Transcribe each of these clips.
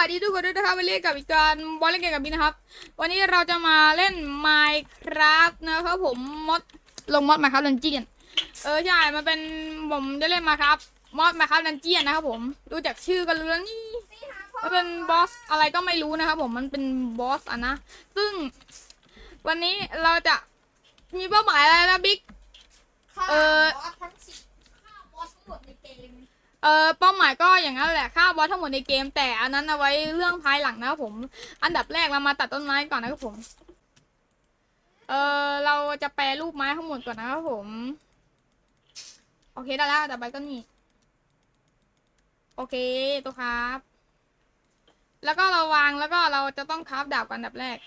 สวัสดีทุกคนด้วยนะครับวันนี้กับอีกการบอลเล่นเกมกับบินนะครับ วันนี้เราจะมาเล่น Minecraft นะครับผมมดลงมดมาครับดันเจียนเออใช่มันเป็นผมจะเล่นมาครับมอดมาครับดันเจียนนะครับผมดูจากชื่อก็รู้แล้วนี่มันเป็นบอสอะไรก็ไม่รู้นะครับผมมันเป็นบอสอะนะ ซึ่งวันนี้เราจะมีเป้าหมายอะไรนะบิ๊กเออทั้งสิบฆ่าบอสทั้งหมดใน เออเป้าหมายก็อย่างนั้นแหละฆ่าบอสทั้งหมดในเกม แต่อันนั้นเอาไว้เรื่องภายหลังนะครับผม อันดับแรกเรามาตัดต้นไม้ก่อนนะครับผม เออเราจะแปรรูปไม้ทั้งหมดก่อนนะครับผม โอเคได้แล้วต่อไปก็นี่โอเคตัวครับ แล้วก็เราวางแล้วก็เราจะต้องคราฟดาบก่อนอันดับแรก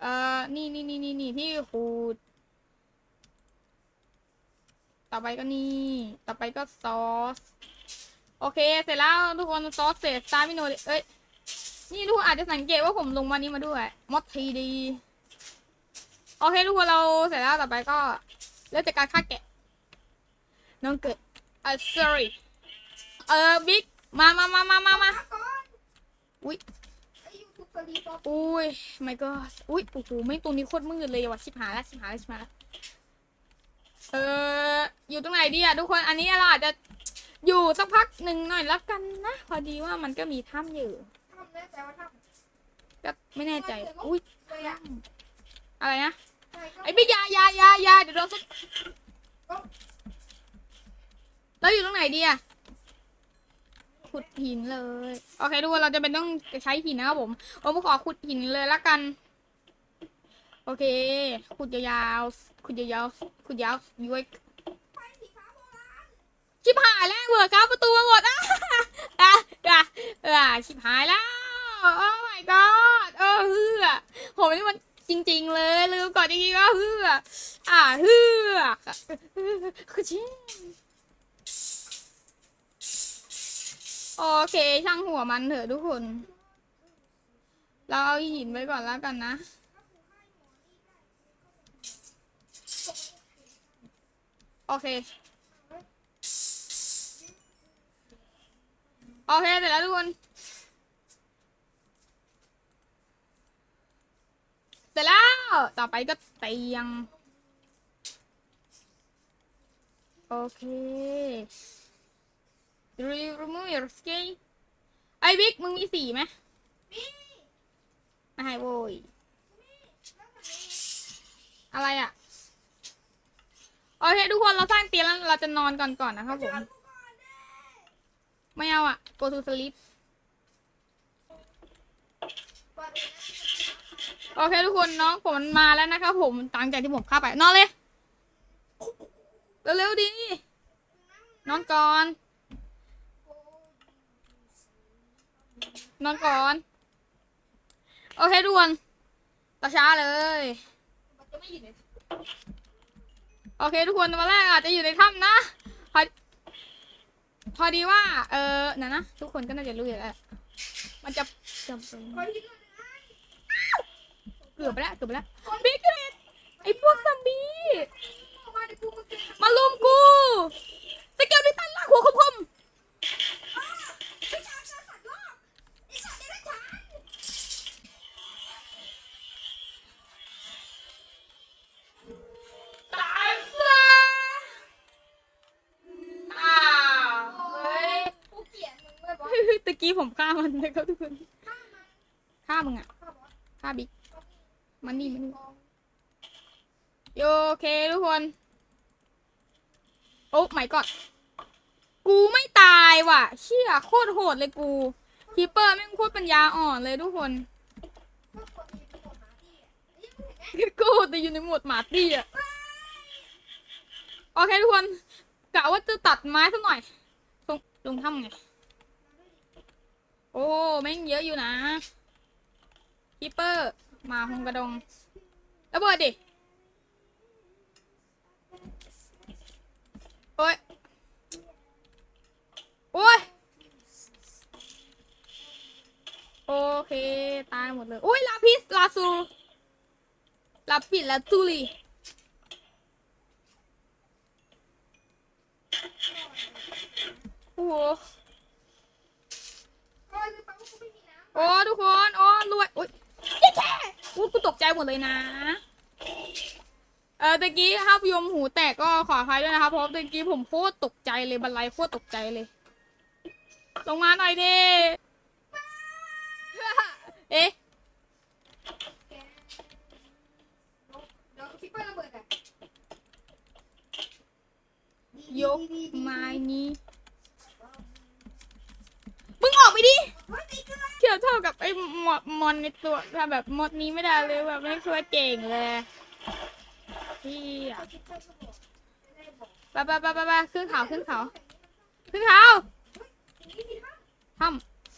เออนี่นี่นี่นี่นี่ที่ขูด ต่อไปก็นี่ ต่อไปก็ซอส โอเค เสร็จแล้วทุกคนซอสเสร็จซามิโนเอ้ย นี่ทุกคนอาจจะสังเกตว่าผมลงมานี้มาด้วย มอดทีดี โอเคทุกคนเราเสร็จแล้วต่อไปก็เริ่มจากการฆ่าแกะ น้องเกิดอะ sorry เออบิ๊ก มามามามามามาอนอุ๊ยอุ้ย my god อุ้ยโอ้โหไม่ตรงนี้โคตรมืดเลยว่ะชิบหายแล้วชิบหายแล้วชิบหายแล้ว เออ อยู่ตรงไหนดีอะทุกคน อันนี้เราอาจจะอยู่สักพักหนึ่งหน่อยแล้วกันนะ พอดีว่ามันก็มีถ้ำอยู่ ทำแน่ใจว่าทก็ไม่แน่ใจ อุ้ยำเลยอะอะไรนะ ใช่ก็ไอ้พี่ยายายายาเดี๋ยวเราสักเราอยู่ตรงไหนดีอะขุดหินเลย โอเคทุกคนเราจะเป็นต้องใช้หินนะครับผมผมขอขุดหินเลยละกัน โอเค ขุดยาวๆ ขุดยาวๆขุดยาวย้วยไฟสีฟ้าโบราณชิบหายแล้วเบิร์ครับประตูมาหมดอะอะอะอะชิบหายแล้วโอ้ my god เออเฮือผมนี่มันจริง ๆ เลยลืมก่อนจริงๆว่าเฮืออะเฮือคือชิโอเคช่างหัวมันเถอะทุกคน เราเอาหินไว้ก่อนแล้วกันนะ โอเค โอเคเสร็จแล้วทุกคน เสร็จแล้ว ต่อไปก็เตียง โอเค remove your skin ไอ้บิ๊กมึงมีสีไหมนี่ไม่ให้โว้ยแล้วมันนี่อะไรอะ โอเคทุกคนเราสร้างเตียงแล้วเราจะนอนก่อนก่อนนะครับผมกูก่อนเด้ไม่เอาอะ go to sleep ก่อนอื่นนะโอเคทุกคนน้องผมมันมาแล้วนะครับผมตามจากที่ผมเข้าไป นอนเลย เร็วๆดีนอนก่อน นอนก่อน โอเคทุกคนต่อช้าเลย โอเค ทุกคนวันแรกอาจจะอยู่ในถ้ำนะพอพอดีว่า เออนะนะทุกคนก็น่าจะรู้อยู่แล้วมันจะจำเป็นเกือบไปแล้วเกือบไปแล้วบิ๊กเรดไอพวกซอมบี้ออกมาเดี๋ยวกูมาเก็บมาลุมกู สเกลดิตันลากหัวคมวิ ผมฆ่ามันนะครับทุกคนฆ่ามึงอะฆ่าบิ๊กมันนี่มันนี่ทองโอเคทุกคน โอ้ไม่กอดกูไม่ตายว่ะ เชี่ยโคตรโหดเลยกูคีเปอร์แม่งโคตรปัญญาอ่อนเลยทุกคนกูแต่อยู่ในหมวดหมาตี้อะโอเคทุกคนกะว่าจะตัดไม้สักหน่อยลงลงถ้ำไง โอ้แม่งเยอะอยู่นะคีเปอร์ มาหงกระดงระเบิดดิ โอ้ย โอ้ย โอเค ตายหมดเลย อุ้ยลาพิส ลาซูลาปิดลาตูลีโอ้ โอ้ทุกคนโอ้รวยอุ้ยแค่อุ้ยกูตกใจหมดเลยนะ เออตะกี้ถ้าพยมหูแตกก็ขออภัยด้วยนะคะเพราะตะกี้ผมโคตรตกใจเลยบันไลโคตรตกใจเลย ลงมาหน่อยดิเอ๊ะยกไม้นี้ ไปดิเฮ้ยตีกันเลยเทียบเท่ากับไอ้มอดมอนในตัวถ้าแบบมอดนี้ไม่ได้เลยแบบไม่เคยเก่งเลยพี่อะไปไปไปไปขึ้นเขาขึ้นเขาขึ้นเขานี่สิท่าท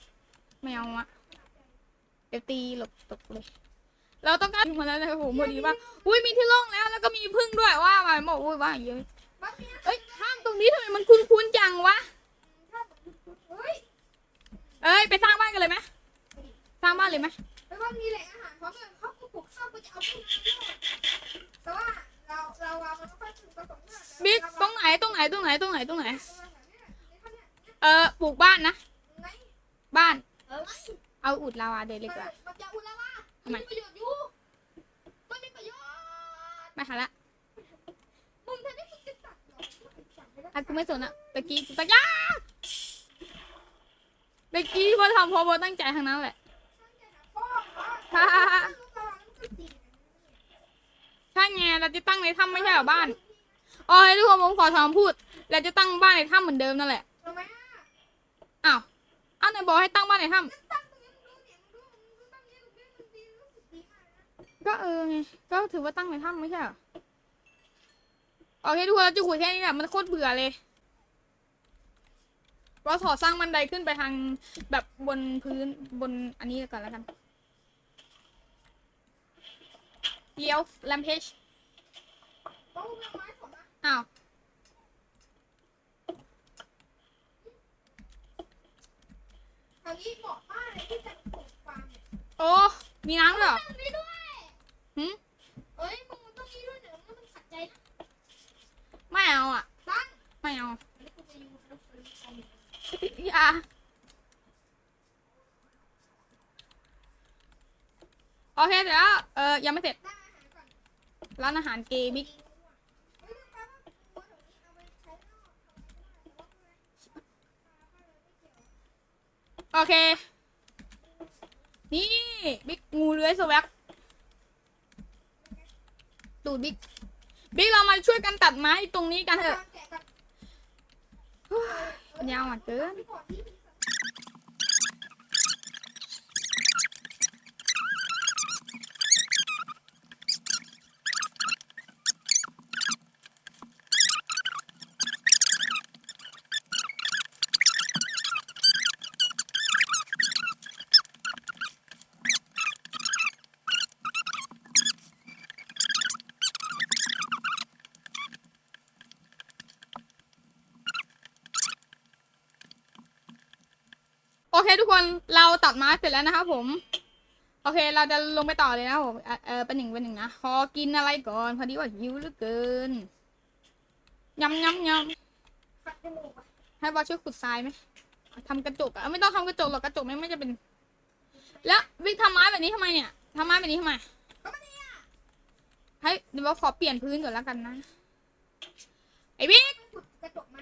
ำไม่เอาอะเดี๋ยวตีหลบตกเลย เราต้องการมาแล้วนะครับผมพอดีว่าอุ้ยมีที่โล่งแล้วแล้วก็มีพึ่งด้วยว่ามาบอกอุ้ยว่าเยอะเฮ้ยเอ้ยห้างตรงนี้ทำไมมันคุ้นๆจังวะถ้า เอ้ยไปสร้างบ้านกันเลยไหมสร้างบ้านเลยไหมไปว่ามีแหล่งอาหารเพราะว่าเขาปลูกข้าวก็จะเอาไปแต่ว่าเราเราเรามันไม่ค่อยถึงประสงค์บิ๊กตรงไหนตรงไหนตรงไหนตรงไหนตรงไหน เออปลูกบ้านนะ บ้าน เออเอาอุดลาวาเดยวเล็กว่ามันจะอุลาวาทำไมมีประโยชน์อยู่มันมีประโยชน์ไม่ทันละมึงทำได้มึงจะตัดหรอตัดไม่ได้อะกูไม่สนอะตะกี้ตะกี้ ตะกี้พอทำเพอพอตั้งใจทางนั้นแหละ ใช่ไงเราจะตั้งในถ้ำไม่ใช่เหรอบ้านอ๋อให้ทุกคนผมขอถามพูดเราจะตั้งบ้านในถ้ำเหมือนเดิมนั่นแหละอ้าวอ้าวไหนบอกให้ตั้งบ้านในถ้ำก็เออไงก็ถือว่าตั้งในถ้ำไม่ใช่เหรอโอเคทุกคนเราจะคุยแค่นี้แหละมันโคตรเบื่อเลย เราขอสร้างบันไดขึ้นไปทางแบบบนพื้นบนอันนี้ก่อนแล้วกันเดี๋ยวแลมเพจต้องเลือกไม้ของนะอ้าวทางนี้เหมาะมากเลยที่จะปลูกฟาร์มเนี่ยโอ้ มีน้ำด้วยเหรอตรงนี้ด้วยหืมเอ้ยมึงมันต้องมีด้วยเดี๋ยวมันขัดใจนะไม่เอาอะ ตั้ง ไม่เอา อันนี้กูจะยูแล้วฟรีคอม อย่าโอเคเสร็จแล้ว เออยังไม่เสร็จ ร้านอาหารเกย์บิ๊กโอเคโอเค นี่ บิ๊กงูเลื้อยสวักดูดบิ๊ก บิ๊กเรามาช่วยกันตัดไม้ตรงนี้กันเถอะ แกะกัน ปัญญาอ่อนเกิน ก่อนที่มีสัตว์ โอ เคทุกคนเราตัดไม้เสร็จแล้วนะครับผม โอเค เราจะลงไปต่อเลยนะครับผมเอ่อเออเป็นหนึ่งเป็นหนึ่งนะขอกินอะไรก่อนพอดีว่าหิวเหลือเกินยำยำยขัดจมูกอะำให้บอสช่วยขุดทรายไหมทำกระจกอะไม่ต้องทำกระจกหรอกกระจกไม่ไม่จะเป็น แล้ววิกทำไม้แบบนี้ทำไมเนี่ยทำไม้แบบนี้ทำไมก็ไม่ได้อะให้เดี๋ยวบอสขอเปลี่ยนพื้นก่อนแล้วกันนะไอ้วิกไม่ขุดกระจกมา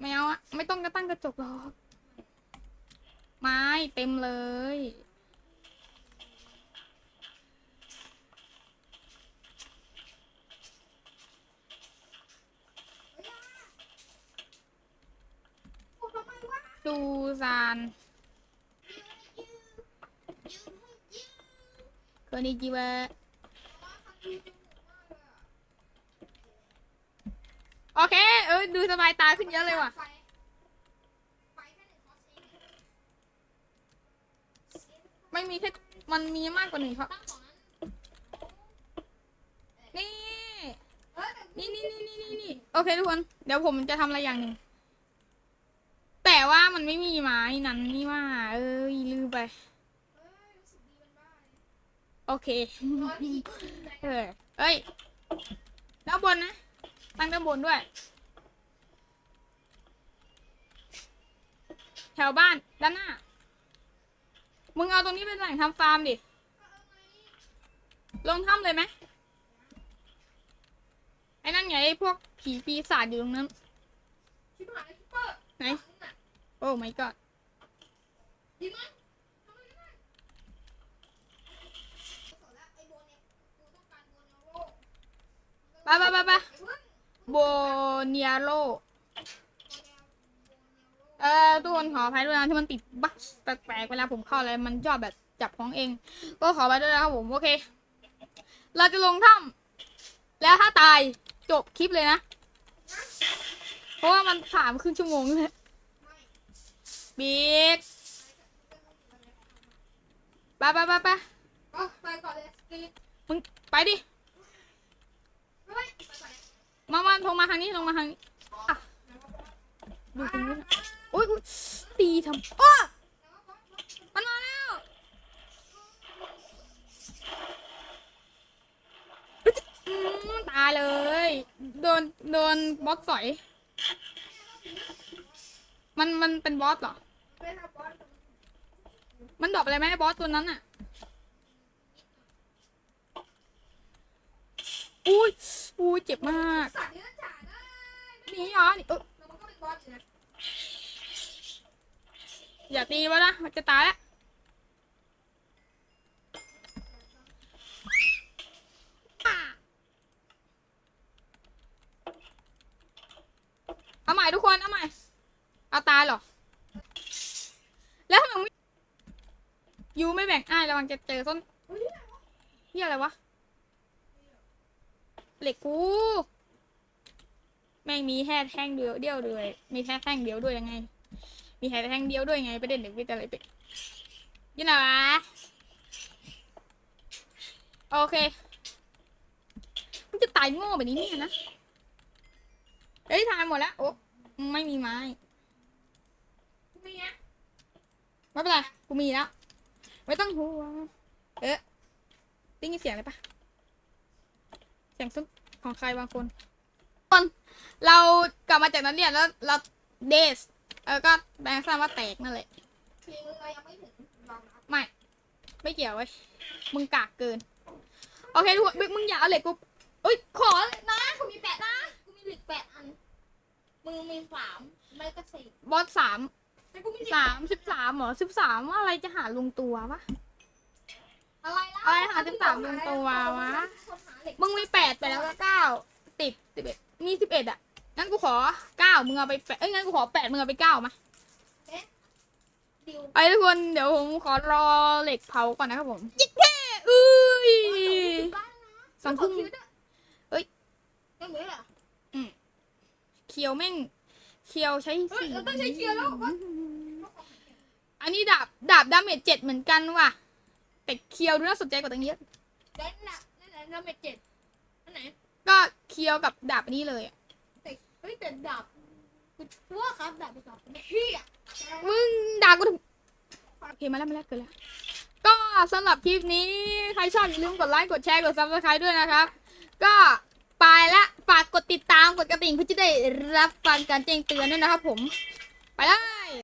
ไม่เอาอะไม่ต้องกระตั้งกระจกหรอกไม้ เต็มเลย ดูซานこんにちはโอเค เออ ดูสบายตาขึ้นเยอะเลยว่ะ ไฟไฟแค่หนึ่งคอร์สเอง ไม่มีแค่มันมีมากกว่าหนึ่งครับนี่นี่นี่นี่นี่นี่นี่โอเคทุกคน เดี๋ยวผมจะทำอะไรอย่างหนึ่งแต่ว่ามันไม่มีไม้นั้นนี่ว่า เอ้ยลืมไป โอเค เออเอ้ยด้านบนนะ ตั้งด้านบนด้วย แถวบ้านด้านหน้า มึงเอาตรงนี้เป็นแหล่งทำฟาร์มดิ ลงถ้ำเลยไหมไอ้นั่นไงไอ้พวกผีปีศาจอยู่ตรงนั้น ชิบหายแล้วคิปเปอร์ไหนหลังน่ะโอ้ my god ดีมั้ยทำไมก็ได้สอนแล้วไอ้โบเนี่ยกูต้องการโบเนโร่ไปไปไปไปไอ้เพื่อนโบเนียโรโบเนโร่เอ่อทุกคนขออภัยด้วยนะที่มันติดบั๊กแปลกๆเวลาผมเข้าอะไรมันชอบแบบจับของเอง ก็ขอไปด้วยนะครับผม โอเค เราจะลงถ้ำแล้วถ้าตายจบคลิปเลยนะ เพราะว่ามันผ่านมาครึ่งชั่วโมงเลยไม่บิ๊กไปไปไปไปก็ไปก่อนเลยสกีมึงไปดิไม่ไปไปก่อนเลยมามาลงมาทางนี้ลงมาทางนี้อะดูตรงนู้นนะโอ๊ยอุ๊ยตีทำอ้อมันมาแล้วอืมตายเลย โดน โดนบอสสอย มัน มันเป็นบอสเหรอ มันดอปอะไรไหมบอสตัวนั้นอะอุ้ยอุ้ยเจ็บมาก นี่องจ่ายได้หนีเหรอนีเออ แล้วมันก็เป็นบ อย่าตีวะนะมันจะตายแล้วเอาใหม่ทุกคน เอาใหม่ เอาตายเหรอ แล้วทำไมไม่ยูไม่แบ่งอ้ายระวังจะเจอต้นเฮียอะไรวะ เหล็กกูแม่งมีแค่แท่งเดียวเดียวด้วยมีแค่แท่งเดียวด้วยยังไง มีแค่แทงเดียวด้วยไงประเด็นเด็กวิทย์อะไรไปยังไงวะโอเคมันจะตายโง่แบบนี้เนี่ยนะเอ้ยทายหมดแล้วโอ้ไม่มีไม้มีไงไม่เป็นไรกูมีแล้ว ไม่ต้องห่วงเอ๊ะได้ยินเสียงอะไรปะเสียงซุปของใครบางคนคน เรากลับมาจากนั้นเรียนแล้วเราเดส เออก็แบงค์ทราบว่าแตกนั่นแหละทีมือเรายังไม่ถึงลองนับไม่ ไม่เกี่ยวเว้ยมึงกากเกิน โอเคทุกคนมึงมึงอย่าเอาเหล็กกูเอ้ยขอเลยนะกูมีแปดนะกูมีเหล็กแปดอัน มึงมีสามไม่ก็สี่บอสสามแต่กูมีเหล็กสามสิบสามเหรอสิบสามอะไรจะหาลงตัววะ อะไรล่ะอะไรหาสิบสามลงตัววะคนหาเหล็กมึงมีแปดไปแล้วก็เก้าสิบสิบเอ็ดมีสิบเอ็ดอะงั้นกูขอเก้า มึงเอาไปแปดเอ้ยงั้นกูขอแปดมึงเอาไปเก้ามาดิวไปทุกคนเดี๋ยวผมขอรอเหล็กเผาก่อนนะครับผมจิ๊กแค่อุ้ยสองทุ่มเอ้ยยังเหลือเหรอเคียวแม่งเคียวใช้เฮ้ยสีเราต้องใช้เกียร์แล้ววะอันนี้ดาบดาบดาเมจเจ็ดเหมือนกันว่ะแต่เคียวดูน่าสนใจกว่าตั้งเยอะเด่นน่ะนั่นแหละเราเมจเจ็ดอันไหนก็เคียวกับดาบอันนี้เลยอะแต่เฮ้ยแต่ดาบ กูว่าครับดาบเป็นดาบเฮียมึงด่ากูทำโอเคมาแล้วมาแล้วเกินแล้ว ก็สำหรับคลิปนี้ ใครชอบอย่าลืมกดไลค์กดแชร์กดซับสไครต์ด้วยนะครับ ก็ไปละฝากกดติดตามกดกระดิ่งเพื่อจะได้รับฟังการแจ้งเตือนด้วยนะครับผม ไปเลย